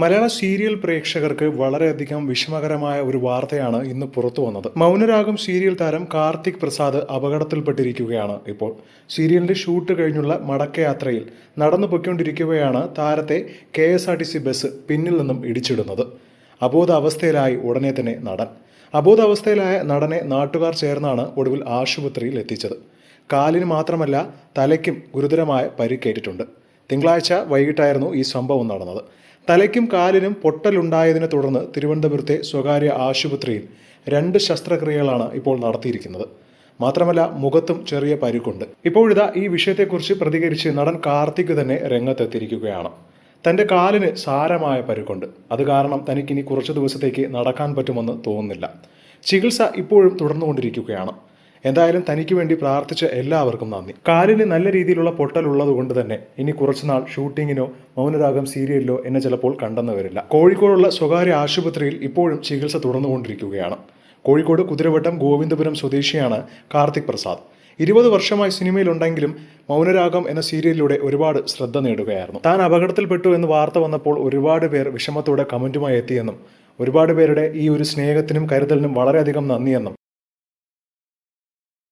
മലയാള serial പ്രേക്ഷകർക്ക് വളരെയധികം വിഷമകരമായ ഒരു വാർത്തയാണ് ഇന്ന് പുറത്തു വന്നത്. മൗനരാഗം സീരിയൽ താരം കാർത്തിക് പ്രസാദ് അപകടത്തിൽപ്പെട്ടിരിക്കുകയാണ് ഇപ്പോൾ. സീരിയലിന്റെ ഷൂട്ട് കഴിഞ്ഞുള്ള മടക്കയാത്രയിൽ നടന്നു പൊയ്ക്കൊണ്ടിരിക്കുകയാണ് താരത്തെ K S R T C bus പിന്നിൽ നിന്നും ഇടിച്ചിടുന്നത്. അബോധാവസ്ഥയിലായി ഉടനെ തന്നെ നടൻ. അബോധാവസ്ഥയിലായ നടനെ നാട്ടുകാർ ചേർന്നാണ് ഒടുവിൽ ആശുപത്രിയിൽ എത്തിച്ചത്. കാലിന് മാത്രമല്ല തലയ്ക്കും ഗുരുതരമായ പരിക്കേറ്റിട്ടുണ്ട്. തിങ്കളാഴ്ച വൈകിട്ടായിരുന്നു ഈ സംഭവം നടന്നത്. തലയ്ക്കും കാലിനും പൊട്ടലുണ്ടായതിനെ തുടർന്ന് തിരുവനന്തപുരത്തെ സ്വകാര്യ ആശുപത്രിയിൽ രണ്ട് ശസ്ത്രക്രിയകളാണ് ഇപ്പോൾ നടത്തിയിരിക്കുന്നത്. മാത്രമല്ല മുഖത്തും ചെറിയ പരിക്കുണ്ട്. ഇപ്പോഴിതാ ഈ വിഷയത്തെക്കുറിച്ച് പ്രതികരിച്ച് നടൻ കാർത്തിക് തന്നെ രംഗത്തെത്തിയിരിക്കുകയാണ്. തന്റെ കാലിന് സാരമായ പരുക്കുണ്ട്. അത് കാരണം തനിക്കിനി കുറച്ച് ദിവസത്തേക്ക് നടക്കാൻ പറ്റുമെന്ന് തോന്നുന്നില്ല. ചികിത്സ ഇപ്പോഴും തുടർന്നുകൊണ്ടിരിക്കുകയാണ്. എന്തായാലും തനിക്ക് വേണ്ടി പ്രാർത്ഥിച്ച എല്ലാവർക്കും നന്ദി. കാലിന് നല്ല രീതിയിലുള്ള പൊട്ടൽ ഉള്ളത് കൊണ്ട് തന്നെ ഇനി കുറച്ചുനാൾ ഷൂട്ടിങ്ങിനോ മൗനരാഗം സീരിയലിലോ എന്നെ ചിലപ്പോൾ കണ്ടെന്ന് വരില്ല. കോഴിക്കോടുള്ള സ്വകാര്യ ആശുപത്രിയിൽ ഇപ്പോഴും ചികിത്സ തുടർന്നുകൊണ്ടിരിക്കുകയാണ്. കോഴിക്കോട് കുതിരവട്ടം ഗോവിന്ദപുരം സ്വദേശിയാണ് കാർത്തിക് പ്രസാദ്. ഇരുപത് വർഷമായി സിനിമയിലുണ്ടെങ്കിലും മൗനരാഗം എന്ന സീരിയലിലൂടെ ഒരുപാട് ശ്രദ്ധ നേടുകയായിരുന്നു. താൻ അപകടത്തിൽപ്പെട്ടു എന്ന് വാർത്ത വന്നപ്പോൾ ഒരുപാട് പേർ വിഷമത്തോടെ കമന്റുമായി എത്തിയെന്നും ഒരുപാട് പേരുടെ ഈ ഒരു സ്നേഹത്തിനും കരുതലിനും വളരെയധികം നന്ദിയെന്നും